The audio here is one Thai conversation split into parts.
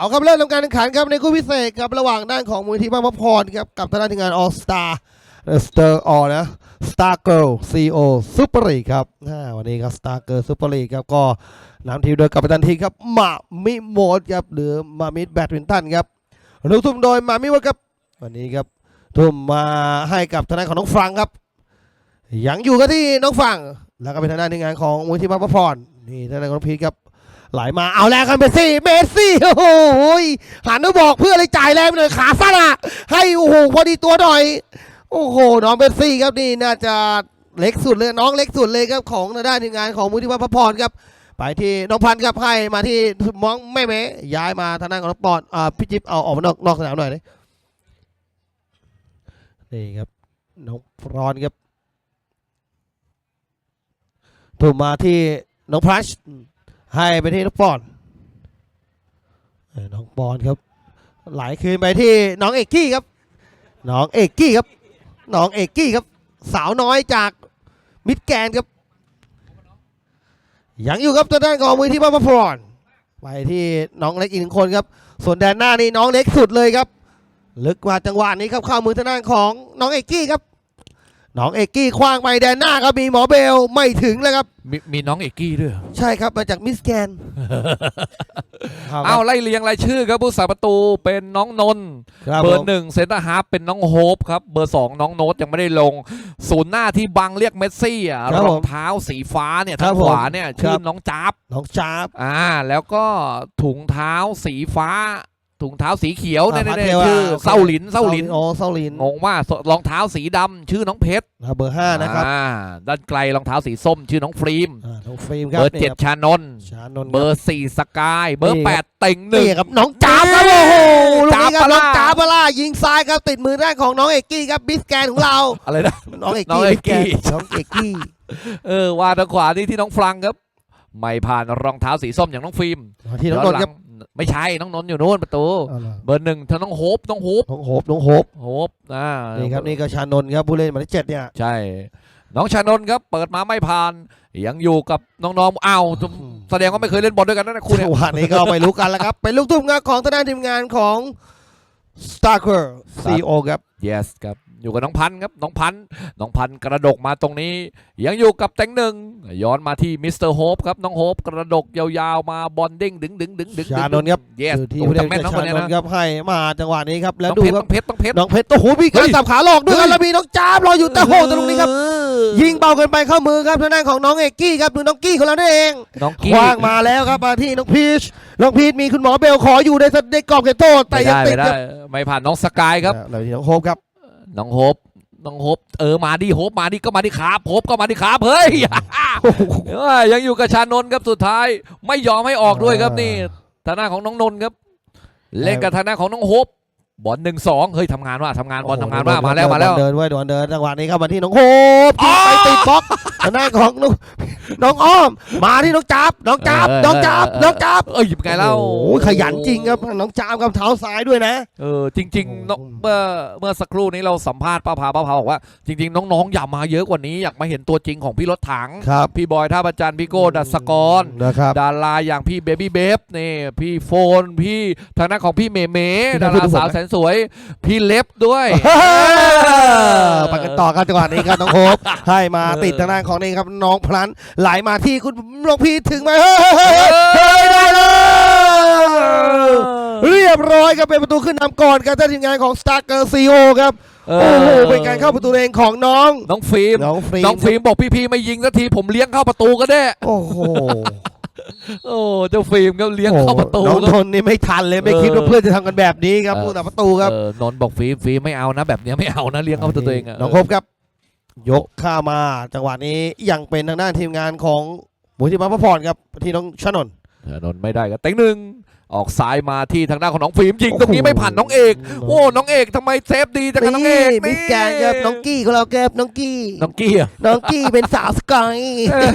เอาครับเริ่มทำการแข่งขันครับในคู่พิเศษครับระหว่างด้านของมูลที่บ้านพระพรครับกับทางด้านทีมงาน All Star สเตอร์ออนะ Star Girl CEO Super League ครับวันนี้ครับ Star Girl Super League ครับก็นำทีมโดยกัปตันทีครับมามิโมดครับหรือมามิดแบดมินตันครับลูกทุ่มโดยมามิโมดครับวันนี้ครับทุ่มมาให้กับทางด้านของน้องฟังครับยังอยู่กันที่น้องฟังแล้วก็เป็นทางด้านทีมงานของมูลที่บ้านพระพรนี่ทางด้านของน้องพีทครับ ไหลมาเอาแรงกันเมสซี่เมสซี่โอ้โหหันมาบอกเพื่อนเลยจ่ายแรงไปหน่อยขาสั้นอะให้โอ้โหพอดีตัวหน่อย โอ้โหน้องเมสซี่ครับนี่น่าจะเล็กสุดเลยน้องเล็กสุดเลยครับของทางด้านทีมงานของมูลที่วัดพระพรครับไปที่น้องพันธ์ครับให้มาที่มองแม่เมย้ายมาทางด้านของน้องปอนอ่าพี่จิ๊บเอาออกมานอกนอกสนามหน่อยเลยนี่ครับน้องพรอนครับถูกมาที่น้องพลัช ให้ไปที่น้องปอนน้องปอนครับ ไหลคืนไปที่น้องเอกกี้ครับ น้องเอกกี้ครับ น้องเอกกี้ครับ สาวน้อยจากมิดแกนครับ ยังอยู่ครับตัวด้านของมือที่บ้านพระพรไปที่น้องเล็กอีกหนึ่งคนครับ ส่วนแดนหน้านี่น้องเล็กสุดเลยครับ ลึกกว่าจังหวะนี้ครับเข้ามือทางด้านของน้องเอกกี้ครับ น้องเอกกี้คว้างไปแดนหน้าครับมีหมอเบลไม่ถึงเลยครับมีมีน้องเอกกี้ด้วยเหรอ ใช่ครับมาจากมิสแกนเอาไล่เรียงรายชื่อครับผู้สาประตูเป็นน้องนนท์ครับเบอผมร์หนึ่งเซนเตอร์ฮาร์ฟเป็นน้องโฮปครับเบอร์สองน้องโน้ตยังไม่ได้ลง ศูนย์หน้าที่บังเรียกเมสซี่อะครับรผมองเท้าสีฟ้าเนี่ยครัทาบงผมขวาเนี่ยชื่คอรับ น้องจ๊าบน้องจ้าบอ่าแล้วก็ถุงเท้าสีฟ้า ถุงเท้าสีเขียวเนี่ยอ่าเนี่ยพาเทลชื่ออะเศร้าหลินเศร้าหลินโอ้เศร้าหลินงงว่ารองเท้าสีดำชื่อน้องเพชรอ่าเบอร์ห้านะครับอ่าด้านไกลรองเท้าสีส้ม ชื่อน้องฟรีมอ่าน้องฟิล์มครับเบอร์เจ็ดนี่คชานนท์ชานนท์เบอร์สี่สกายเบอนี่ร์ครับแปดเต็งหนึ่งนี่ครับน้องจ้าบครับโอ้โหลูกนี้ครับจ้าบปะน้ล่ะองจ้าบปะล่ายิงซ้ายครับติดมือด้านของน้องเอกกี้ครับบิสแกนของเราอะไรนะน้องเอกน้องกี้เอกกี้บิสแกนน้องเอกกี้เออว่าทางขวานี่ที่น้องฟรังครับไม่ผ่านรองเท้าสีส้มอย่างน้องฟิล์มมาที่น้องนนท์ครับย้หลั ไม่ใช่น้องนนท์อยู่นู้นประตูเอาล่ะเบอร์หนึ่งเธอน้องโฮปน้องโฮปน้องโฮปน้องโฮปโฮปอ่านี่ครับนี่ก็ชานนท์ครับผู้เล่นหมายเลขเจ็ดเนี่ยใช่ น้องชานนท์ครับเปิดมาไม่ผ่าน ยังอยู่กับน้องๆอ้าวแสดงว่าไม่เคยเล่นบอลด้วยกันนะเนี่ยคุณเนี่ยจังหวะนี้ก็ไม่รู้กันแล้วครับ เป็นลูกทุ่มครับของทางด้านทีมงานของ Starker CEO ครับ yes ครับ อยู่กับน้องพันธุ์ครับน้องพันธุ์น้องพันธุ์กระดกมาตรงนี้ ยังอยู่กับแตงหนึ่งย้อนมาที่มิสเตอร์โฮปครับน้องโฮปกระดกยาวๆมาบอลเด้งดึงดึงดึงดึงชานนท์ครับ yes อยู่ที่โอ้ผู้โหเล่แต่นแม่นน้องชาคนนเนี้ยนนะท์ครับให้มาจังหวะนี้ครับแล้วน้องดูเพชรคน้รัอบงเพชรน้องเพชรน้องเพชรโอ้โหมีการเฮ้ยสับขาหลอกด้วยกันเฮ้ยแล้วมีน้องจ้าบรออยู่แต่โหแต่ตรงนี้ครับยิงเบาเกินไปเข้ามือครับทางด้านของน้องเอกกี้ครับดูน้องกี้ของเรานั่นเองน้องคกี้ว้างมาแล้วครับมาที่น้องพีชน้องพีชมีคุณหมอเบลขออยู่ในสในกรอบเขตโทษแต่ไม่ยังได้ติดไม่คได้รับไม่ผ่านน้องสกายครับแล้วที่น้องโฮปครับ น้องโฮปน้องโฮปเออมาดิโฮปมาดิก็มาดิขาโฮปก็มาดิขาเฮ้ยเอ้ยยังอยู่กับชานนท์ครับสุดท้าย ไม่ยอมให้ออกด้วยครับนี่ทางหน้าของน้องนนท์ครับ เล่นกับทางหน้าของน้องโฮป บอลหนึ่งสองเฮ้ยทำงานว่าทำงานบอลทำงานว่ามาแล้วมาแล้วเดินไว้เดินเดินจังหวะนี้ครับมาที่น้องโฮปอ๋อไปติดบล็อกทางด้านของน้องน้องอ้อม มาที่น้องจับน้องจับเออน้องจับเออน้องจับเอ้ยไงเล่าโอ้ยขยันจริงครับน้องจับกับเท้าซ้ายด้วยนะเออจริงๆน้องเมื่อเมื่อสักครู่นี้เราสัมภาษณ์ป้าพาป้าพาบอกว่า จริง ๆ น้องๆอย่ามาเยอะกว่านี้อยากมาเห็นตัวจริงของพี่รถถังครับพี่บอยท่าประจันทร์พี่โก้ดัสกรนะครับดาราอย่างพี่เบบี้เบฟนี่พี่โฟนพี่ทางด้านของพี่เมเมพี่ดาได้พูดราทุกคนสาวไหมแสนสวย พี่เล็บด้วย ไปกันต่อครับจังหวะนี้ครับน้องโฮปให้มาติดทางด้านของนี่ครับน้องพลันไหลมาที่คุณหลวงพี่ถึงไหมเฮ้ยเฮ้ยเฮ้ยได้เลยเรียบร้อยครับเป็นประตูขึ้นนำก่อนครับท่านทีมงานของ Star Girl CEO ครับเอโอ้อโหเป็นการเข้าประตูเองของน้อง น้องฟิล์มน้องฟรีน้องฟิล์มบอกพี่ๆไม่ยิงสักทีผมเลี้ยงเข้าประตูก็ได้ โอ้โห โอ้เจ้าฟิล์มก็เลี้ยงเข้าประตูน้องก็ทนนี่ไม่ทันเลยไม่เออคิดว่าเพื่อนจะทำกันแบบนี้ครับเออผู้ตัดประตูครับเออนนท์บอกฟิล์มฟิล์มไม่เอานะ แบบเนี้ยไม่เอานะเลี้ยงเข้าประตูตัวเองอะน้องคบครับ ยกข้ามาจังหวะนี้ยังเป็นทางด้านทีมงานของหมูที่มาพระพรครับที่น้องชนนท์เออนนท์ไม่ได้ก็เต็งหนึ่ง ออกซ้ายมาที่ทางด้านของน้องฟิล์มยิงตรงนี้ไม่ผ่านน้องเอก โอ้ น้องเอกทำไมเซฟดีจังกับน้องเอกมิสแกนครับน้องกี้ของเราเก็บน้องกี้ น้องกี้อะน้องกี้เป็นสาวสกาย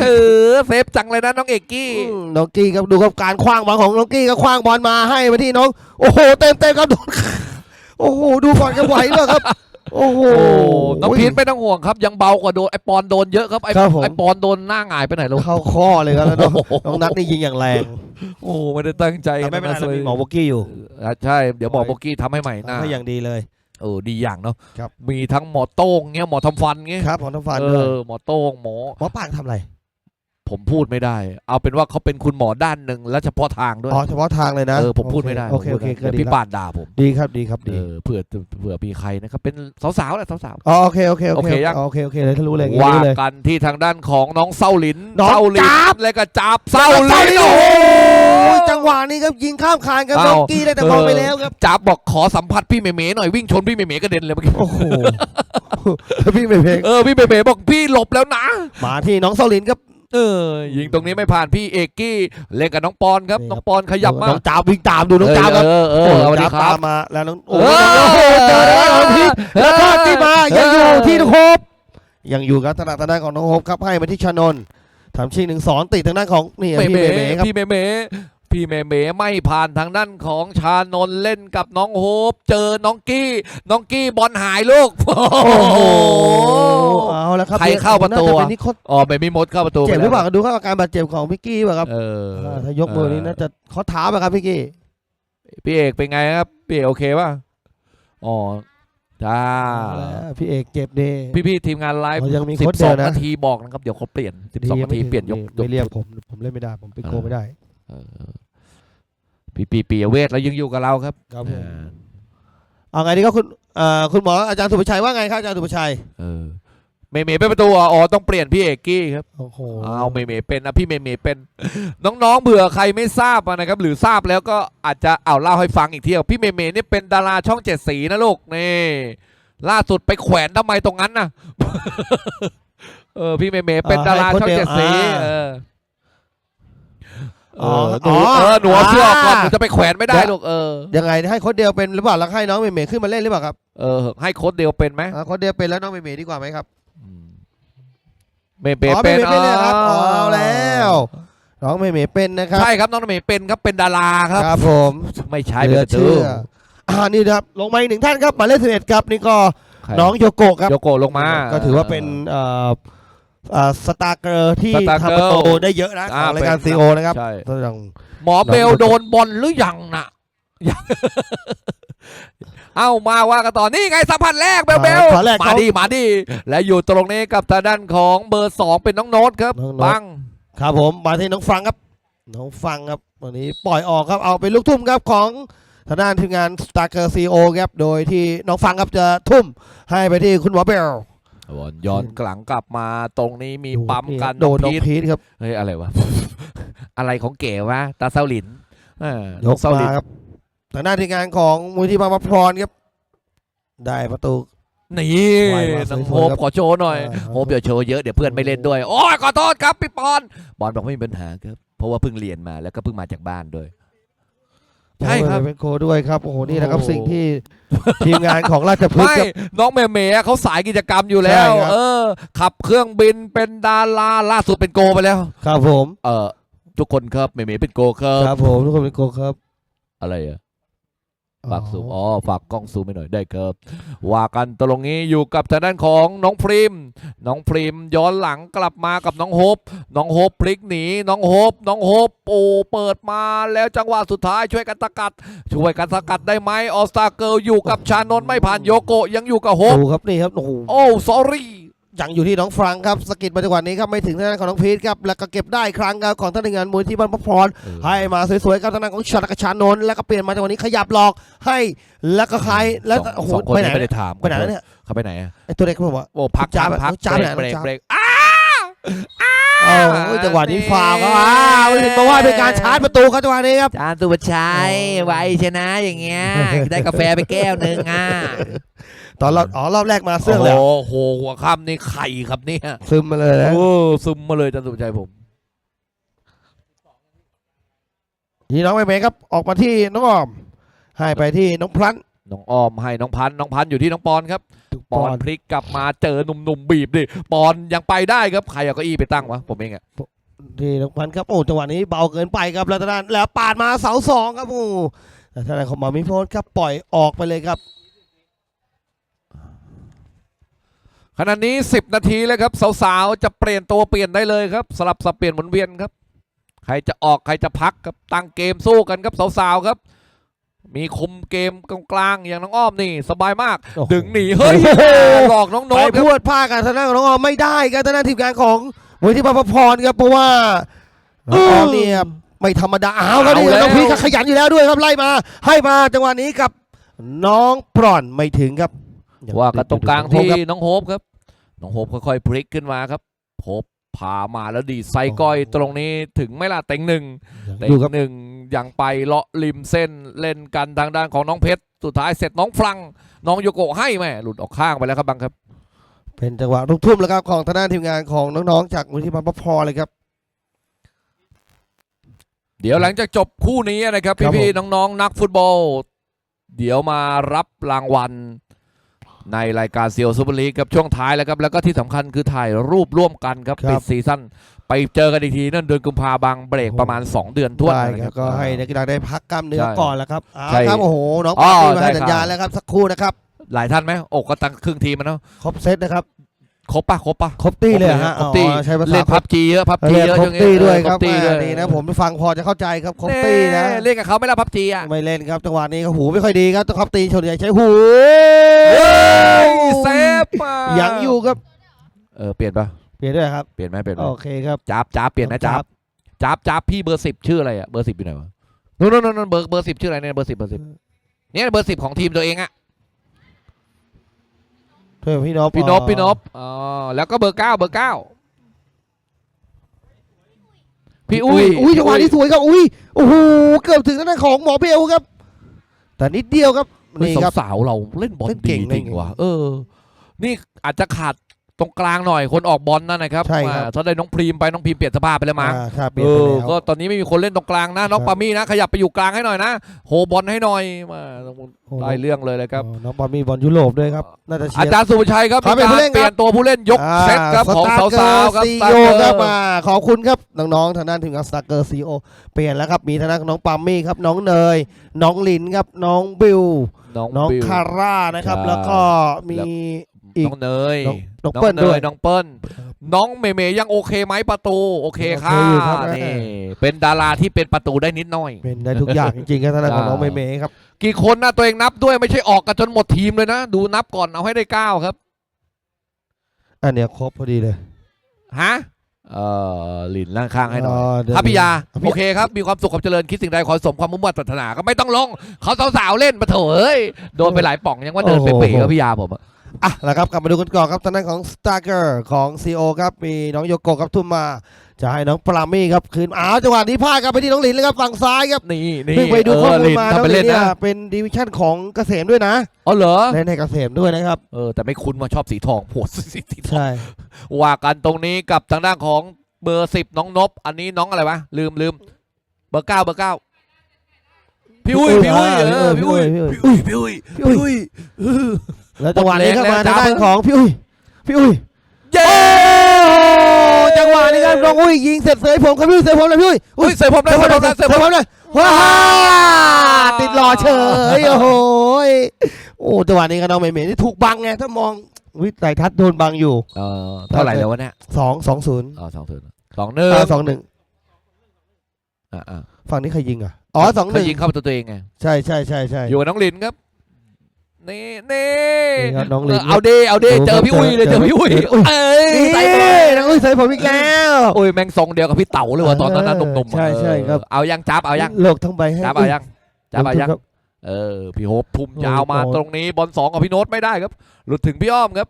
เออเซฟจังเลยนะน้องเอกกี้อืมน้องกี้ครับดูครับการคว้างบอลของน้องกี้ก็คว้างบอลมาให้มาที่น้อง โอ้โหเต็มเต็มครับโดนโอ้โหดูก่อนกันไหวเลยครับ โอ้โหโอ้น้องพีทไม่ต้องห่วงครับ ยังเบากว่าโดนไอปอนโดนเยอะครับไอครับผม ไอปอนโดนหน้าหงายไปไหนลูกเข้าข้อเลยครับแล้วน้องน้องนัทนี่ยิงอย่างแรงโอ้ไม่ได้ตั้งใจแต่ไม่เป็นไรนะเรามีหมอโบกี้อยู่อะใช่เดี๋ยวบอกโบกี้ทำให้ใหม่หน้า ทำให้อย่างดีเลย เออดีอย่างเนาะครับ มีทั้งหมอโต้งเงี้ยหมอทำฟันเงี้ยครับของน้ำฟันเอด้วยอหมอโต้งหมอหมอปากทำอะไร ผมพูดไม่ได้ เอาเป็นว่าเขาเป็นคุณหมอด้านหนึ่งและเฉพาะทางด้วย อ๋อเฉพาะทางเลยนะเออผมพูดไม่ได้โอเคผมโอเคพูดก็ไม่ได้เดี๋ยวดีพี่ละปานด่าผมดีครับดีครับเอดีอเผื่อเผื่อมีใครนะครับเป็นสาวๆแหละสาว อ๋อโอเคโอเคโอโอเคเคยัง โอเคโอเคเลยถ้ารู้เลยอย่างๆว่านี้เลย กันที่ทางด้านของน้องเศร้าหลินน้องเศร้าหลินจ๊าบ และก็จับเศร้าหลินโอ้โอ้โหโหจังหวะนี้ครับยิงข้ามคานครับเอ้าน้องกี้ได้แต่บอลไปแล้วครับจับบอกขอสัมผัสพี่เมย์ๆหน่อยวิ่งชนพี่เมย์ๆกระเด็นเลยเมื่อกี้โอ้โหพี่ไม่เพลงเออพี่เมย์ๆบอกพี่หลบแล้วนะ มาที่น้องเซาลินครับ เออยิงตรงนี้ไม่ผ่านพี่เอกกี้เล่นกับน้องปอนครับนี่ครับน้องปอนขยับมาน้องจ้าบวิ่งตามดูน้องจ้าบครับเออเออเออสวัสดีคจ้ารับตามมาแล้วน้องโอ้เอโหอเจอแล้วน้องพีทแล้วก็ที่มาเออยังอยู่ที่น้องโฮปยังอยู่ครับทางด้านของน้องโฮปครับให้มาที่ชานนท์ทำชิงหนึ่งสอนติดทางด้านของนี่เมพี่เมเมย์ครับพี่เมเมพี่เมเมไม่ผ่านทางด้านของชานนท์เล่นกับน้องโฮปเจอน้องกี้ น้องกี้บอลหายลูก โอ้โอ้โหโหเอา แล้วครับใครเข้าประตู น่จะอะเป็นนิโคตอ๋อไม่มีมดเข้าประตูเจ็บหรือเปล่าไปแดูครับอาการบาดเจ็บของพี่กี้ป่ะครับเออาถ้ายกมือนี้น่าจะข้อเท้าป่ะครับพี่กี้พี่เอกเป็นไงครับพี่เอกโอเคป่ะอ๋อจ้าแล้วพี่เอกเจ็บดีพี่พี่ๆทีมงานไลฟ์อ๋อยังมีสิโค้บชเดีสยอวงนะนาทีบอกนะครับเดี๋ยวเขาเปลี่ยนสิบสองนาทีเปลี่ยนยกยกไม่เรียกผมผมเล่นไม่ได้ผมเป็นโกไม่ได้เออพี่ปีปียเวทแล้วยังอยู่กับเราครับครับผมเออเอาไงดีก็คุณเอ่อคุณหมออาจารย์สุภชัยว่าไงครับอาจารย์สุภชัยเออ เมเมเป็นประตูอะอ๋อต้องเปลี่ยนพี่เอกกี้ครับโอ้โหเอาเมเมเป็นนะพี่เมเมเป็น น้องๆเบื่อใครไม่ทราบอะนะครับ หรือทราบแล้วก็อาจจะเอาเล่าให้ฟังอีกทีพี่เมเมนี่เป็นดาราช่องเจ็ดสีนะลูกนี่ล่าสุดไปแขวนทำไมตรงนั้นน่ะเออพี่เมเมเป็นดาราช่องเจ็ดสีเออเออหนูเออหนูเอาเสื้อออกก่อนหนูจะไปแขวนไม่ได้ลูกเออยังไงให้โค้ชเดียวเป็นหรือเปล่าแล้วให้น้องเมย์เมย์ขึ้นมาเล่นหรือเปล่าครับเออให้โค้ดเดียวเป็นไหมอ่าโค้ชเดียวเป็นแล้วน้องเมย์เมย์ดีกว่าไหมครับอืม เมเมอ๋อเป็นเมย์เมย์เป็นเลยครับอ๋อเอาแล้วน้องเมย์เมย์เป็นนะครับใช่ครับน้องเมย์เป็นครับเป็นดาราครับครับผมไม่ใช่เหลืเป็อนตูเชื่ออ่านี่นะครับลงมาอีกหนึ่งท่านครับหมายเลขสิบเอ็ดครับนี่ก็ใครน้องโยโกะครับโยโกะลงมา ก็ถือว่าเป็นเอ่อเอ่อสตาร์เกอร์ที่สตาร์ทำประตูเกิร์ลได้เยอะนะขอ่าองรายการเป็นซีโอนะครับใช่ก็ยังหมอเบลโดนบอลหรือยังน่ะยัง เอ้ามาว่ากันต่อนี่ไงสัมผัสแรกเบลเบลขอแรกมาเขาดิมาดิและอยู่ตรงนี้กับทางด้านของเบอร์สองเป็นน้องโน้ตครับน้องโน้ตบังครับผมมาที่น้องฟังครับ น้องฟังครับวันนี้ปล่อยออกครับเอาเป็นลูกทุ่มครับของทางด้านทีมงานสตาร์เกอร์ซีโอครับโดยที่น้องฟังครับจะทุ่มให้ไปที่คุณหมอเบลบอลย้อนกลังกลับมาตรงนี้มีปั๊มกันโดนน้องพีทพีทครับเฮ้ยอะไรวะอะไรของเก๋วะตาเซาหลินเออยกเซาหลิมานครับ ทางด้านทีมงานของมูลที่บางมะพร้อนครับ ได้ประตู นี่ไวมากน้องสวยๆโฮปครับขอโชว์หน่อยอ่าโฮปอย่าโชว์เยอะเดี๋ยวเพื่อนไม่เล่นด้วย โอ้ยขอโทษครับพี่ปอน บอลบอกไม่มีปัญหาครับ เพราะว่าเพิ่งเรียนมาแล้วก็เพิ่งมาจากบ้านด้วย ใช่ครับ เป็นโคด้วยครับโอ้โหนี่นะครับโอ้โหสิ่งที่ทีมงานของราชพฤกษ์ไม่ครับ น้องเมย์เมย์เขาสายกิจกรรมอยู่แล้ว ใช่ครับ เออ ขับเครื่องบินเป็นดาราล่าสุดเป็นโกไปแล้ว ครับผม เออทุกคนครับเมย์เมย์เป็นโกครับ ครับผมทุกคนเป็นโกครับอะไรอะ ฝากซูมอ๋อฝากกล้องซูมไปหน่อยได้ครับว่ากันตรงนี้อยู่กับทางด้านของน้องพริม น้องพริมย้อนหลังกลับมากับน้องโฮปน้องโฮปพลิกหนีน้องโฮปน้องโฮปโอ้เปิดมาแล้วจังหวะสุดท้ายช่วยกันสกัด ช่วยกันสกัดได้ไหมออสตาเกิลอยู่กับชานนท์ไม่ผ่านโยโกะยังอยู่กับโฮปดูครับนี่ครับโอ้โหโอ้สอรี่ ยังอยู่ที่น้องฟรังครับสกิดมาจังหวะนี้ครับไม่ถึงทางด้านของน้องพีทครับแล้วก็เก็บได้อีกครั้งครับของท่านงานมูลที่บ้านพระพรให้มาสวยๆครับทางด้านของชันกบชานนท์แล้วก็เปลี่ยนมาจังหวะนี้ขยับหลอกให้แล้วก็ใครแล้วสองโอ้โหสองคนไปไหนนี้ไม่ได้ถามไปไหนแล้วเนี่ยเขาไปไหนอะไอตัวเด็กเขาบอกว่าโอ้พักจ้าพักพักจ้าเบรไปกไหนเบรกจ้าเบรกอ้าโอ้ยจังหวะนี้ฟาวครับอ้าวเห็นบอกว่าเป็นการชาร์จประตูครับจังหวะนี้ครับจานสุภชัยไวชนะอย่างเงี้ยได้กาแฟไปแก้วหนึ่งอะ ตอนรอบอ๋อรอบแรกมาเสื้อเลยโอ้โหหัวค่ำนี่ไข่ครับเนี่ยซึมมาเลยนะโอ้ซึมมาเลยจานสุภชัยผมนี่น้องไม่เมย์ครับออกมาที่น้องออม ให้ไปที่น้องพลันน้องออมให้น้องพันธุ์น้องพันธุ์อยู่ที่น้องปอนครับปอนพลิกกลับมาเจอหนุ่มๆบีบดิปอนยังไปได้ครับใครเอาเก้าอี้ไปตั้งวะผมเองอะที่น้องพันครับโอ้จังหวะนี้เบาเกินไปครับแล้วทางด้านแล้วปาดมาเสาสองครับโอ้แต่ทางด้านของหมามิโพสครับปล่อยออกไปเลยครับ ขณะนี้ 10 นาทีเลยครับสาวๆจะเปลี่ยนตัวเปลี่ยนได้เลยครับ สลับสับเปลี่ยนหมุนเวียนครับ ใครจะออกใครจะพักครับตั้งเกมสู้กันครับสาวๆครับ มีคุมเกมกลางๆอย่างน้องอ้อมนี่สบายมาก โอ้โห ดึงหนีเฮ้ยโอ้โหหลอกน้องโน้ไปตครับ พูดผ้ากันทางด้านของน้องออมไม่ได้ครับทางด้านทีมงานของมูลที่พระพรครับเพราะว่าน้องออมเนี่ยไม่ธรรมดาอ้าวครับนี่น้องพีก็ขยันอยู่แล้วด้วยครับไล่มา ให้มาจังหวะนี้กับน้องปร่อนไม่ถึงครับ ว่ากันตรงกลางที่ครับน้องโฮปครับ น้องโฮปค่อยๆพลิกขึ้นมาครับโฮปพามาแล้วดีดไซก้อยตรงนี้ถึงไหม่ล่ะเต็งหนึ่งเต็งอยู่ครับหนึ่งอย่างไปเลาะริมเส้นเล่นกันทางด้านของน้องเพชรสุดท้ายเสร็จน้องฟรัง น้องโยโกะให้แม่หลุดออกข้างไปแล้วครับบังครับ เป็นจังหวะลูกทุ่มแล้วครับของทางด้านทีมงานของน้องๆจากมูลที่พระพรเลยครับ เดี๋ยวหลังจากจบคู่นี้นะครับครับพี่ผมๆน้องๆนักฟุตบอล เดี๋ยวมารับรางวัล ในรายการเซียวซูเปอร์ลีกครับช่วงท้ายแล้วครับ แล้วก็ที่สำคัญคือถ่ายรูปร่วมกันครับครับปิดซีซั่นไปเจอกันอีกทีนั่นเดือนกุมภาบางเบรกประมาณ 2 เดือนทั่วได้นะคครัรับบก็ให้นักกีฬาได้พักกล้ามเนื้อใช่ก่อนแล้วครับเอาใช่ครับโอ้โหน้องอ๋ปาอร์ตี้มาให้ได้สัญญาณครับแล้วครับสักครู่นะครับหลายท่านไหมอกก็ตั้งครึ่งทีมมันเนาะครบเซตนะครับ ครบปะครบปะครบตี้เลยเหรอฮะครบตี้อ๋อใช้ภาษาเล่นพับจีเยอะพับจีเรียกเยอะครช่บวงนี้ตี้ด้วยเออครับตี้ด้วยอ่านี่นะผมฟังพอจะเข้าใจครับครบตี้นะเเล่นกับเขาไม่ละพับจีอะไม่เล่นครับจังหวะนี้ก็หูไม่ค่อยดีครับต้องครบตีชนใหญ่ใช้หูเฮ้ยเซฟอะยังอยู่ครับเออเปลี่ยนปะเปลี่ยนด้วยครับเปลี่ยนไหมเปลี่ยนไหมโอเคครับจับจับเปลี่ยนนะจัจับบจับจับพี่เบอร์สิบชื่ออะไรอะเบอร์สิบอยู่ไหนวะนู่นนู่นนู่นเบอร์เบอร์สิบชื่ออะไรเนี่ยเบอร์สิบเบอร์สิบเนี่ยเบอร์สิบของทีมตัวเองอะ เพื่อนพี่นพพี่นพพี่นพอ๋อแล้วก็เบอร์เก้าเบอร์เก้าพี่อุ้ยอุ้ยจังหวะนี้สวยครับอุ้ยโอ้โหเกือบถึงทางด้านของหมอเบลครับ แต่นิดเดียวครับนี่นี่ครับสาวๆเราเล่นบอลเล่นเก่ดีงจริงเล่นเก่งว่ะเออ นี่อาจจะขาด ตรงกลางหน่อยคนออกบอลนั่นนะครับใช่ครับ อ่าถ้าได้น้องพรีมไปน้องพรีมเปลี่ยนสภาพไปแล้วมั้ง อ่าครับเปลี่เอยนไปอ แล้ว ก็ตอนนี้ไม่มีคนเล่นตรงกลางนะน้องครับปามี่นะ ขยับไปอยู่กลางให้หน่อยนะ โหบอลให้หน่อยมาโอ้โหได้เรื่องเลยเลยครับอ๋อน้องบอลมีบอลยุโรปด้วยครับ น่าจะเชีอายร์จารย์สุภชัยครับครับมีเป็นผู้การเล่นครับ เปลี่ยนตัวผู้เล่นยกเซตครับของสาวๆครับซีสตาร์โอเกอร์ครับมาขอบคุณครับน้องๆทางด้านทีมงานสตาร์เกอร์ซีโอเปลี่ยนแล้วครับมีทางด้านน้องปามมี่ครับน้องเนย น้องลินครับน้องบิวน้องน้องบิวคาร่านะครับ ใช่แล้วก็มี อีก น้องเนยน้องน้องเปิ้ลเนด้วยน้องเปิ้ลน้องเมย์เมย์ยังโอเคไหมประตู โอเคค่ะโอเคอยู่ครับ นี่เป็นดาราที่เป็นประตูได้นิดหน่อย เป็นได้ทุกอย่างจริงๆครับทางด้านของใช่น้องเมย์เมย์ครับ กี่คนนะตัวเองนับด้วยไม่ใช่ออกกันจนหมดทีมเลยนะ ดูนับก่อนเอาให้ได้เก้าครับ อันเนี้ยครบพอดีเลย ฮะ เอ่อหลินล่างข้างให้หน่อยเดี๋วครับพี่ยา พี่ โอเคครับ มีความสุขความเจริญคิดสิ่งใดขอให้สมความมุ่งมั่นปรารถนาก็ไม่ต้องลง เขาสาวๆเล่นมาเถอะเอ้ย โดนไปหลายป่องยังว่าเดินเป๋ๆครับพี่ยาผมอะ อะแล้วครับกลับมาดูกันก่อนครับทางด้านของสตาร์เกอร์ของซีโอครับมีน้องโยโกะครับทุ่มมา จะให้น้องปรามี่ครับคืนอ้าวจังหวะนี้พลาดครับไปที่น้องหลินเลยครับฝั่งซ้ายครับนี่นี่เพิ่งไปดูข้อมูลมาเออหลินทำไปน้องหลิเล่นนเนี่ยนะเป็นดิวิชั่นของเกษมด้วยนะอ๋อเหรอเล่นให้เกษมด้วยนะครับเออแต่ไม่คุ้นว่าชอบสีทองโหดสีทองใช่ว่ากันตรงนี้กับทางด้านของเบอร์สิบน้องนบอันนี้น้องอะไรวะลืมลืมเบอร์เก้าเบอร์เก้า พี่อุ้ยพี่อุ้ยเออพี่อุ้ยพี่อุ้ยพี่อุ้ยพี่อุ้ยพี่อุ้ยแล้วจังหวะนี้ก็หมดแรงมาแล้วทางด้านจ้าของพี่อุ้ยพี่อุ้ยเย้โอ้จังหวะนี้ครับน้องอุ้ยยิงเสร็จเสยผมครับพี่อุ้ยเสยผมเลยพี่อุ้ยอุ้ยเสยผมเสได้ยเสผมยเลผมยได้เสเสยยผผมมเลยว้าติดรอเฉยโอ้โหโอ้จังหวะนี้ก็น้องเมย์เมย์ที่ถูกบังไงถ้ามองวิสัยทัศน์โดนบังอยู่เออเท่าไหร่แล้ววะเนี่ยสองสองศูนย์อ๋อสองศูนย์สองหนึ่งสองหนึ่งอ่าอ่าฝั่งนี้ใครยิงอะ อ๋อสองหเขานึ่งยิงเข้าประตูตัวเองไงใช่ใช่ใช่ใช่ อยู่กับน้องลินครับนี่นี่นี่ครับน้องลินเเอาดีเอาดีดูเจอพี่อุ้ยเลยเจเจออพี่อุ้ยเจออุ้ยเอ้ยนี่ใส่ไปเลยน้องอุ้ยใส่ผมอีกแล้วโอ้ยแม่งทรงเดียวกับพี่เต๋าเลยว่ะตอนนั้นนะหนุ่มๆอะใช่ใช่ครับเออเอายังจับเอายังโลกทั้งใบให้จับเอายังจับเอายังครับเออพี่โฮปทุ่มยาวมาโอ้โหตรงนี้บอลสองกับพี่โน้ตไม่ได้ครับ หลุดถึงพี่อ้อมครับ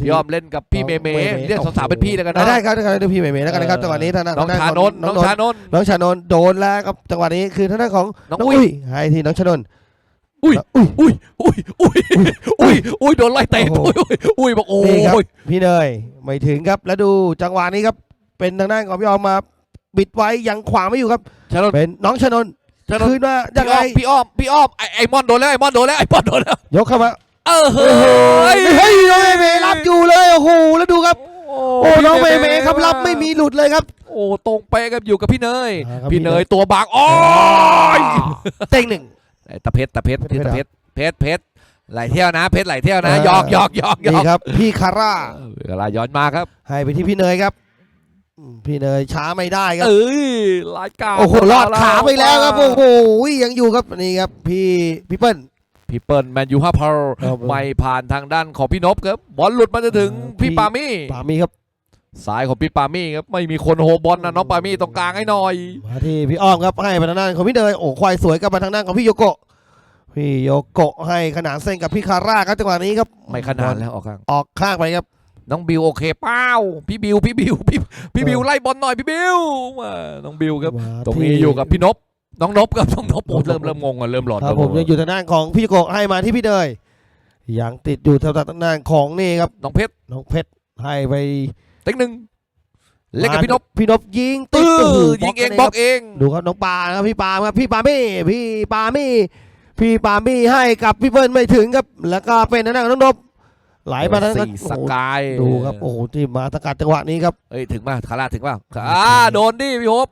พี่อ้อมเล่นกับพี่เมย์เมย์เรียกสาวๆเป็นพี่แล้วกันนะได้ครับได้ครับได้พี่เมย์เมย์แล้วกันนะครับจังหวะนี้ทางด้านน้องทางด้ชานนขท์น้องชานนท์น้องชานนท์โดนแล้วครับจังหวะนี้คือทางด้านของน้องน้องอุ้ยอุ้ยให้ทีน้องชานนท์อุ้ยอุ้ยอุ้ยอุ้ยอุ้ยอุ้ยอุ้ยโดนไล่เตะโอ้โหอุ้ยอุ้ยอุ้ยบอกโอ้นี่ครับยพี่เนยไม่ถึงครับแล้วดูจังหวะนี้ครับเป็นทางด้านของพี่ออมมาบิดไว้ยังขวางไม่อยู่ครับชานนท์เป็นน้องชานนท์ชานนคืท์นว่ายัพี่งไงอ้อมพี่อ้อมพี่อ้อมไอไอมอนโดนแล้วไอมอนโดนแล้วไอมอนโดนแล้วยกเข้ามา เออเฮ้เฮ้ยยเฮ้ยน้องเมย์เมย์รับอยู่เลยโอ้โหแล้วดูครับโอ้น้องเมย์เมย์ครับรับไม่มีหลุดเลยครับ โอ้ตรงไปะครับอยู่กับพี่เนยอ่าครับพี่พี่เนเนยยตัวบางโอ้ยเต็งหนึ่งไอ้ตะเพชรตะเพชรเพชรตะเพชรเพชรเพชรไหลเที่ยวนะ เพชรไหลเที่ยวนะเออหยอกหยอกหยอกหยนี่อกครับ พี่คาร่าเวลาย้อนมาครับ ให้ไปที่พี่เนยครับอืมพี่เนยช้าไม่ได้ครับเอ้ยลายกาโอ้โหรอดขาไปแล้วครับโอ้โหยังอยู่ครับนี่ครับ พี่พี่เปิ้ล พี่เปิ้ลแมนยูฮาพาร์ครับไม่ผ่านทางด้านของพี่นพครับบอลหลุดมาจะถึงเออพี่พี่ ปามี่ปามีครับ สายของพี่ปามี่ครับไม่มีคนโฮบอลนะน้องปามี่ตรงกลางให้หน่อย มาที่พี่อ้อมครับให้ไปทางด้านของพี่เนยโอ้ควายสวยกับมาทางด้านของพี่โยโกะพี่โยโกะให้ขนานเส้นกับพี่คาร่าครับจังหวะนี้ครับไม่ขนาดแล้วออกข้างออกข้างไปครับ น้องบิวโอเคเป้าพี่บิวพี่บิวพี่พี่บิวไล่บอลหน่อยพี่บิวมาน้องบิวครับมาตรงที่นี้อยู่กับพี่นพ น้องนพครับน้องนพโอ้เริ่มเริ่มงงอะเริ่มหลอนครับผมยังอยู่ทางด้านของพี่โยโกะให้มาที่พี่เนยยังติดอยู่ทางด้านของนี่ครับน้องเพชรน้องเพชรให้ไปเต็งหนึ่งเล่นกับพี่นพพี่นพยิงตื้ติดโโหอยิงเองลบล็ยอกเองดูครับน้องปาครับพี่ปาครับพี่ปามี่พี่ปามี่พี่ปามี่ให้กับพี่เบิ้ลไม่ถึงครับ แล้วก็เป็นทางด้านของน้องนพไหลมาทางนั้นสี่โอ้สโหกายดูครับโอ้โหที่มาสกัดจังหวะนี้ครับเอ้ยถึงป่ะคาราถึงป่ะอ่าโดนดิพี่โฮป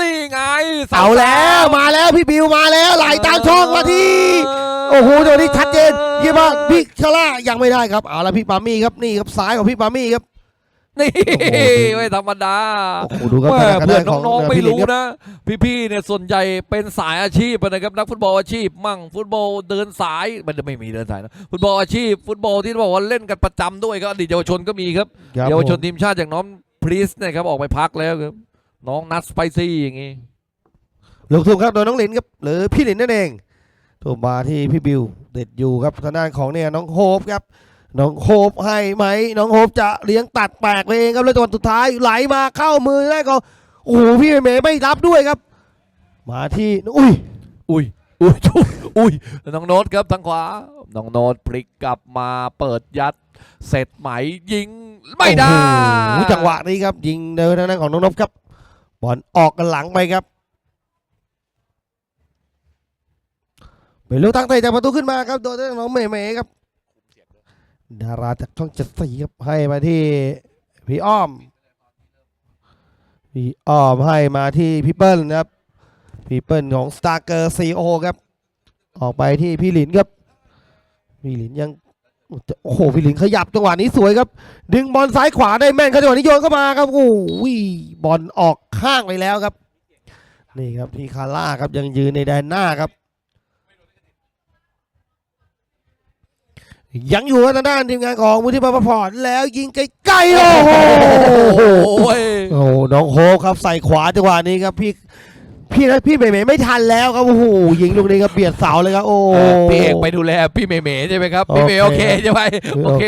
นี่ไงสเอาแล้วมาแล้วพี่บิวมาแล้วไหลตามช่องมาที่โอ้โหเดี๋ยวนี้ชัดเจนเยี่ยมมากพี่ชาร่ายังไม่ได้ครับเอาละพี่ปามี่ครับนี่ครับซ้ายของพี่ปามี่ครับนี่โอ้โหไม่ธรรมดาโอ้โหดูครับแม่ทางเพื่อด้านนของน้องๆไม่พี่ลินรู้ครับนะ พี่ๆเนี่ยส่วนใหญ่เป็นสายอาชีพนะครับนักฟุตบอลอาชีพมั่งฟุตบอลเดินสายมันไม่มีเดินสายนะฟุตบอลอาชีพ ฟุตบอลที่บอกว่าเล่นกันประจำด้วยก็อดีตเยาวชนก็มีครับครับเยาวชนผมทีมชาติอย่างน้องพรีสนะครับออกไปพักแล้วครับ น้องนัทสไปซี่อย่างงี้ลูกทุ่งครับโดยน้องหลินครับหรือพี่หลินนั่นเองถูกมาที่พี่บิวเด็ดอยู่ครับทางด้านของเนี่ยน้องโฮปครับน้องโฮปให้ไหมน้องโฮปจะเลี้ยงตัดแปลกไปเองครับแล้วจังหวะสุดท้ายไหลมาเข้ามือได้ก็โอ้โหพี่เมย์ไม่รับด้วยครับ มาที่อุ้ยอุ้ยอุ้ยอุ้ยน้องโน้ตครับทางขวาน้องโน้ตพลิกกลับมาเปิดยัด เสร็จไหมยิงไม่ได้โอ้โหจังหวะนี้ครับยิงเดินทางด้านของน้องนพครับ บอลออกกันหลังไปครับเป็นลูกตั้งเตะจากประตูขึ้นมาครับโดยทางน้องเมย์เมย์ครับ ดาราจากช่องเจ็ดสีครับให้มาที่พี่อ้อม พี่อ้อมให้มาที่พี่เปิ้ลนครับ พี่เปิ้ลของสตาร์เกอร์ซีโอครับ ออกไปที่พี่หลินครับ พี่หลินยัง โอ้โหพี่หลินขยับจังหวะนี้สวยครับ ดึงบอลซ้ายขวาได้แม่นครับจังหวะนี้โยนเข้ามาครับโอ้ยบอลออกข้างไปแล้วครับ นี่ครับพี่คาร่าครับยังยืนในแดนหน้าครับ ยังอยู่ทางด้านทีมงานของมูลที่ปปพอร์ตแล้วยิงไกลๆโอ้โหโอ้ยโอ้โหน้องโฮปครับใส่ขวาจังหวะนี้ครับพี่ พี่นะพี่เมย์เมย์ไม่ทันแล้วครับโอ้โหยิงลูกนี้ครับเบียดเสาเลยครับโอ้เออพี่เอกไปดูแลพี่เมย์เมย์ใช่ไหมครับพี่เมย์โอโอเคเคใช่ไหมโอเค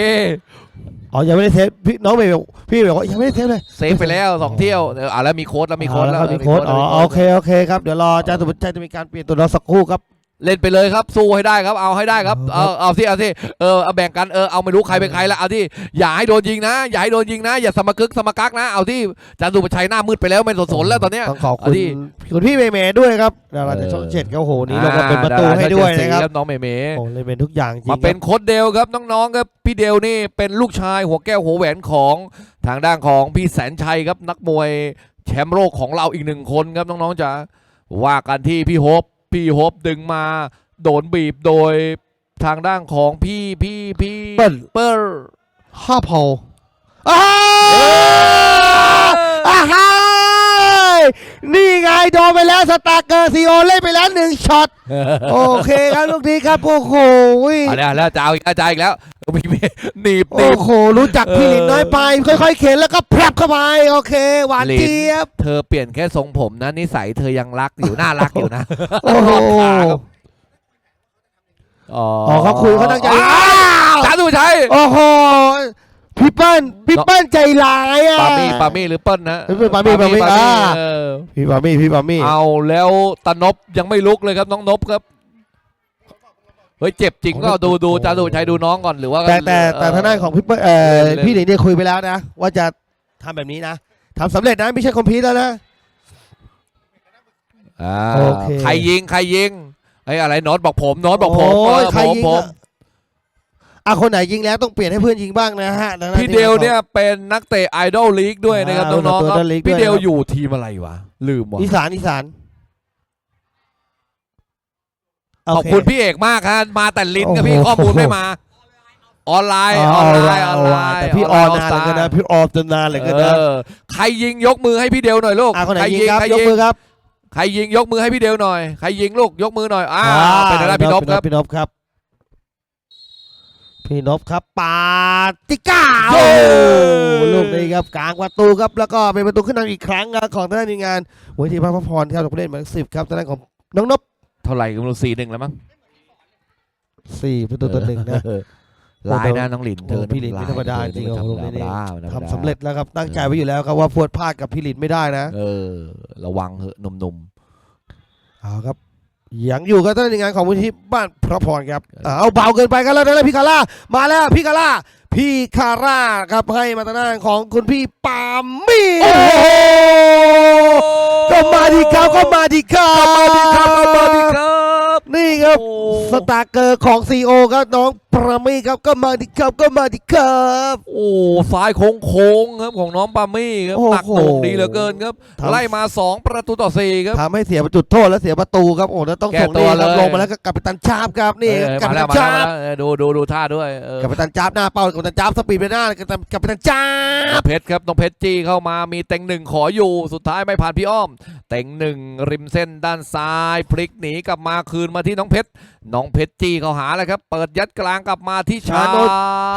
อ๋อยังไม่ได้เซฟพี่น้องเมย์บอกพี่เมย์บอกว่ายังไม่ได้เซฟเลยเซฟไปแล้วสองเที่ยวเอออะแล้วมีโค้ดแล้วมีโค้ดเอาแล้วครับมีโค้ดอ๋อโอเคโอเคครับเดี๋ยวรออาจารย์สุภชัยจะมีการเปลี่ยนตัวเราสักครู่ครับ เล่นไปเลยครับสู้ให้ได้ครับเอาให้ได้ครับครัเอาบเอาที่เอาที่เออเอาแบ่งกันเออเอาไม่รู้ใครเป็นใครละเอาที่อย่าให้โดนยิงนะ อย่าให้โดนยิงนะ อย่าสมกึกสมกักนะ เอาที่อาจารย์สุประชัยหน้ามืดไปแล้วไม่สนๆแล้วตอนเนี้ยต้องขอบคุณเอาดิคุณพี่เมย์เมย์ด้วยครับดาราจากช่องเจ็ดครับโอ้โหนี่ลงมาเป็นประตูให้ด้วยนะครับน้องเมย์เมย์โอ้เลยเป็นทุกอย่างจริงมาเป็นโค้ดเดลครับน้องๆครับพี่เดลนี่เป็นลูกชายหัวแก้วหัวแหวนของทางด้านของพี่แสนชัยครับนักมวยแชมป์โลกของเราอีกหนึ่งคนครับน้องๆจ๋าว่ากันที่พี่โฮป พี่โฮปดึงมาโดนบีบโดยทางด้านของพี่พี่พี่เปิ้ล เปิ้ลห้าพออ้าวอ้าวนี่ไงโดนไปแล้วสตาร์เกอร์ซีโอเล่นไปแล้วหนึ่งช็อต โอเคครับลูกนี้ครับ โอ้โห เอาแล้วแล้วจะเอาอีกแล้วจะเอาอีกแล้ว มีมีหนีบหนีโอ้บ โห รู้จักพี่หลินน้อยไป ค่อยๆ เข็นแล้วก็แพรบเข้าไป โอเค หวานหลิน เจี๊ยบ เธอเปลี่ยนแค่ทรงผมนะนิสัยเธอยังรักอยู่ น่ารักอยู่นะโอ้โห อ๋ออ๋อเขาคุยเขาตั้งใจ อ้าวจาสุชัยโอ้โห พี่เปิ้ลพี่เปิ้ลใจร้ายอะ ปามี่ปามี่หรือเปิ้ลนะเปิ้ลปามี่ปามี่อ่า เออพี่ปามี่พี่ปามี่ เอาแล้วตานบยังไม่ลุกเลยครับน้องนบครับ เฮ้ยเจ็บจริงก็ดูดูจาสุชัยดูน้องก่อนหรือว่าแต่แต่แต่ทางด้านของพี่เปิ้ลเอ่อเล่นๆพี่หลินเนี่ยคุยไปแล้วนะ ว่าจะทำแบบนี้นะทำสำเร็จนะไม่ใช่คอมพิวแล้วนะอ่าโอเคใครยิงใครยิงไอ้ยอะไรโน้ตบอกผมโน้ตบอกผมโอ้ยเออใครผมยิงผมอะอะคนไหนยิงแล้วต้องเปลี่ยนให้เพื่อนยิงบ้างนะฮะดังนั้นพี่เดลเนี่ยเป็นนักเตะไอดอลลีกด้วยนะครับอ่าน้องๆครับ Idol League พี่ด้วยเดลนะครับอยู่ทีมอะไรวะลืมว่ะอีสานอีสาน โอเค ขอบคุณพี่เอกมากครับมาแต่ลิ้นกับพี่โอ้โหข้อมูลไม่มา ออนไลน์ออนไลน์ออนไลน์แต่พี่ออนนานเหลยกันนะพี่ออมจนนานเหลยกันนะเออใครยิงยกมือให้พี่เดียวหน่อยลูกอะคนไหนใครยิงครับใครยกยิงมือครับใครยิงยกมือให้พี่เดียวหน่อยใครยิงลูกยกมือหน่อยอ้าอ่วเป็นอะไรพี่นพครับพี่นพครับพี่นพครับปาติก้าโอ้โอ้ลูกนี้ครับกลางประตูครับแล้วก็เป็นประตูขึ้นนำอีกครั้งครับของทางด้านทีมงานเวทีพระพรพรครับจากผู้เล่นหมายเลขสิบครับทางด้านของน้องนพ เท่าไหร่กันไม่รู้สี่หนึ่งแล้วมั้งสี่ประตูต่อหนึ่งนะเออลายนะน้องหลินเธอโอ้พี่หลินไม่ธรรมดาจริงไม่โอ้ธรโหรมลูกนี้ดาไม่ธรรมดาทำสำเร็จแล้วครับตั้งใจไว้อยู่แล้วครับว่าพวดพลาดกับพี่หลินไม่ได้นะ เออ ระวังเหอะหนุ่มเอาครับยังอยู่กับท่านในงานของมูลที่บ้านพระพรครับเอาเบาเกินไปกันแล้วนะพี่คาร่ามาแล้วพี่คาร่าพี่คาร่าครับให้มาทางด้านของคุณพี่ปาล์มมี่ ๆโอ้โหก็มาดีครับก็มาดีครับมาดีครับมาดีครับนี่ครับโอ้ สตาร์เกอร์ของซีโอครับน้องปรามี่ครับก็มาดีครับก็มาดีครับ โอ้ซ้ายโค้งโค้งๆครับของน้องปามี่ครับโอ้โหหนักหน่วงดีเหลือเกินครับ ทำ ไล่มา 2 ประตูต่อ 4 ครับ ทำให้เสียจุดโทษและเสียประตูครับโอ้แล้วต้องแก้ส่งตันี่วครับเลยลงมาแล้วก็กลับไปตันชาบครับนี่เออกลับมาไปแล้ตัวนมาชาแล้วบมาแล้วเออดูดูดูท่าด้วยเออกับไปตันจับหน้าเป้ากับตันจับสปีดไปหน้ากับตันกับไปตันจัน้อบงเพชรครับน้องเพชรจี้เข้ามามีเต็งหนึ่งขออยู่สุดท้ายไม่ผ่านพี่อ้อม เต็งหนึ่งริมเส้นด้านซ้าย พลิกหนีกลับมาคืนมาที่น้องเพชร น้องเพชรจี้เข้าหาเลยครับ เปิดยัดกลางกลับมาที่ชาชาโนน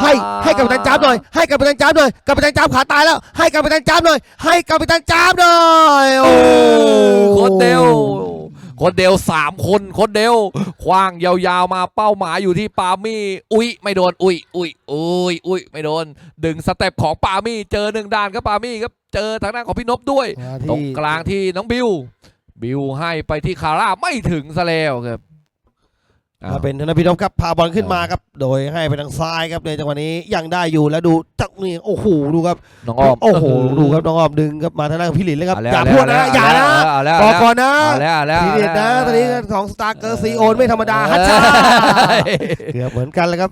ให้ให้กับไปตันจับหน่อย ให้กับไปตันจับหน่อยกับไปตันจับขาตายแล้ว ให้กับไปตันจับหน่อย ให้กับไปตันจับหน่อยโอ้โคตรเดวโคตรเดวสามคนโคตรเดวคว้างยาวๆมาเป้าหมายอยู่ที่ปามี่ อุ้ยไม่โดน อุ้ยอุ้ยอุ้ยอุ้ยไม่โดน ดึงสเต็ปของปามี่เจอหนึ่งด้านครับปามี่ครับเจอทางด้านของพี่นพด้วยมาตรงที่กลางที่น้องบิว บิวให้ไปที่คาร่าไม่ถึงซะแล้วครับอ้าว มาเป็นธนพิทพครับพาบอลขึ้นมาครับ โดยให้ไปทางซ้ายครับในจังหวะนี้ยังได้อยู่แล้วดูจักนี่โอ้โหดูครับน้องอ้อมโอ้โหดูครับน้องออมดึงครับมาทางด้านของพี่หลินเลยครับเแล้วอย่าเแล้วพูดนะอย่านะเอาแล้วบอกเอาก่อนนะแล้วเอาแล้วพี่หลินนะตอนนี้ของสตาร์เกอร์ซีโอนไม่ธรรมดาฮัชชาเกือบเหมือนกันเลยครับ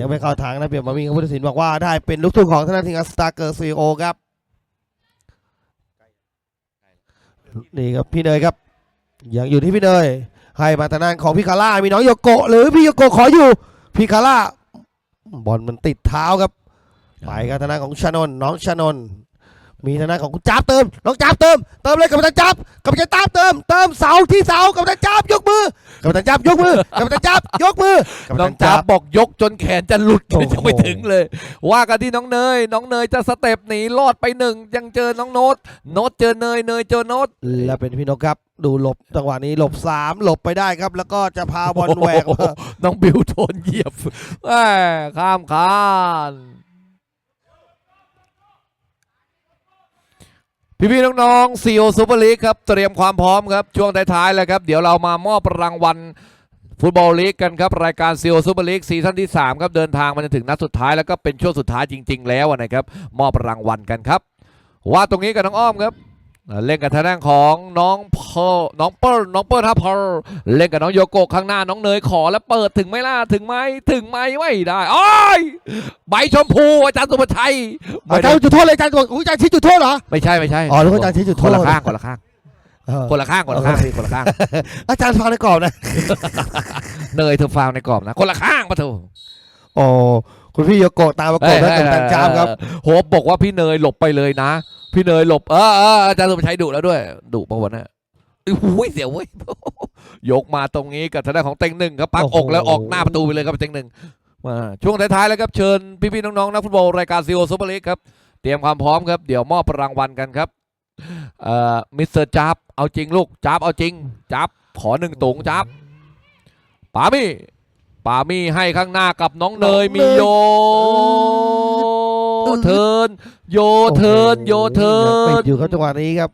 ยังไม่เข้าทางนะเปียบมามีครับผู้ตัดสินบอกว่าได้เป็นลูกทุ่งของทางด้านทีมงานสตาร์เกอร์ซีโอครับนี่ครับพี่เนยครับยังอยู่ที่พี่เนย ให้มาทางด้านของพี่คาร่ามีน้องโยโกะหรือพี่โยโกะขออยู่พี่คาร่าบอลมันติดเท้าครับไปครับทางด้านของชานนท์น้องชานนท์ มีทางด้านของคุณจับเติมน้องจับเติมเติมเลยกับตันจับกับตันจับเติมเติมเสาที่เสากับตันจับยกมือกับตันจับยกมือกับตันจับยกมือกับน้ตัองนจัจับบบอกยกจนแขนจะหลุดโอ้โหยังไม่ถึงเลย ว่ากันที่น้องเนย น้องเนยจะสเต็ปหนีรอดไปหนึ่งยังเจอน้องโน้ตโน้ตเจอเนยเนยเจอโน้ตและเป็นพี่นกครับดูหลบจังหวะนี้หลบสามหลบไปได้ครับ แล้วก็จะพาบอลแหวกมาน้องบิวโดนเหยียบแหม่ข้ามคาน พี่พี่น้องๆซีโอซูเปอร์ลีกครับเตรียมความพร้อมครับช่วงท้ายๆแล้วครับ เดี๋ยวเรามามอบรางวัลฟุตบอลลีกกันครับ รายการซีโอซูเปอร์ลีกซีซั่นที่ 3 ครับ เดินทางมาจนถึงนัดสุดท้ายแล้วก็เป็นช่วงสุดท้ายจริง ๆ แล้วนะครับ มอบรางวัลกันครับ ว่าตรงนี้กับน้องอ้อมครับ เล่นกับทางด้านของน้องเพอน้องเปิ้ลน้องเปิ้ลทับเพอเล่นกับน้องโยโกะข้างหน้าน้องเนยขอแล้วเปิดถึงไหมล่ะถึงไหมถึงไหมไม่ได้อ้อยใบชมพูอาจารย์สุภชัยไม่อาจาได้รย์จุดโทษเลยอาจารย์บอกอุ๊ยอาจารย์ชี้จุดโทษเหรอไม่ใช่ไม่ใช่อ๋อนึกว่าอาจารย์ชี้จุดโทษคนละข้างคนละข้างเออคนละข้างคนละข้างพี่คนละข้าง อาจารย์ฟังในกรอบนะเนยเธอฟาวในกรอบนะคนละข้างปะเถอะโอ้คุณพี่โยโกะตามประกบแล้วกับตันจามครับโฮปบอกว่าพี่เนยหลบไปเลยนะ พี่เนยหลบเออเอออาจารย์สุภชัยดุแล้วด้วยดุปะวะเนี่ยอุ้ยเสียวเว้ยยกมาตรงนี้กับทางด้านของเต็งหนึ่งครับปักโอ้อกโหแล้วออกหน้าประตูไปเลยครับเต็งหนึ่งมาช่วงท้ายๆแล้วครับเชิญพี่ๆน้องๆนักฟุตบอลรายการซีโอซูเปอร์ลีกครับเตรียมความพร้อมครับเดี๋ยวมอบรางวัลกันครับเอ่อมิสเตอร์จับเอาจริงลูกจับเอาจริงจับขอหนึ่งตุงจับปามี่ปามี่ให้ข้างหน้ากับน้องเนยมีโยเทิร์ นโยเทิร์นโยเทิปิร์ดนอยู่ครับจังหวะนี้ครับ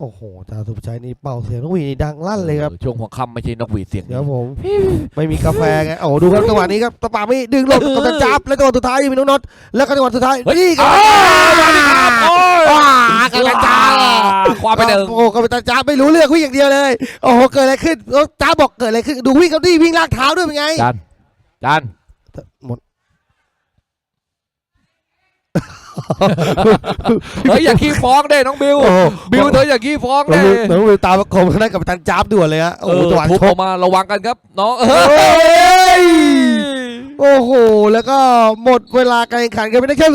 โอ้โหอาจารย์สุภชัยนี่เป่าเสียงนกหวีดนี่ดังลั่นเลยครับช่วงหัวค่ำไม่ใช่นกหวีดเสียงเดี๋ยวผมไม่มีกาแฟไงโอ้โหดูครับจังหวะนี้ครับตะปาไม่ดึงหลบกับตันจับแล้วจังหวะสุดท้ายมีน้องน็อตแล้วก็จังหวะสุดท้ายนี่คอ้รับาวว้าวกับตันจับความไปหนึ่งโอ้โหกับตันจับไม่รู้เรื่องวิ่งอย่างเดียวเลยโอ้โหเกิดอะไรขึ้นแล้วจ้าบอกเกิดอะไรขึ้นดูวิ่งเขาดิวิ่งลากเท้าด้วยเป็นไงจานจานหมด เฮ้ยอย่าขี้ฟ้องเด้น้องบิวโอ้โหบิวเธออย่าขี้ฟ้องน้องเด้วิวน้องวิวตามประกบคณะกับตันจ้าบด่วนเลยฮะโอ้เอโหอจังหวะทุบชอกอกมาระวังกันครับน้องเอเฮ้อยโอ้โห แล้วก็หมดเวลาการแข่งขันกันไปได้แค่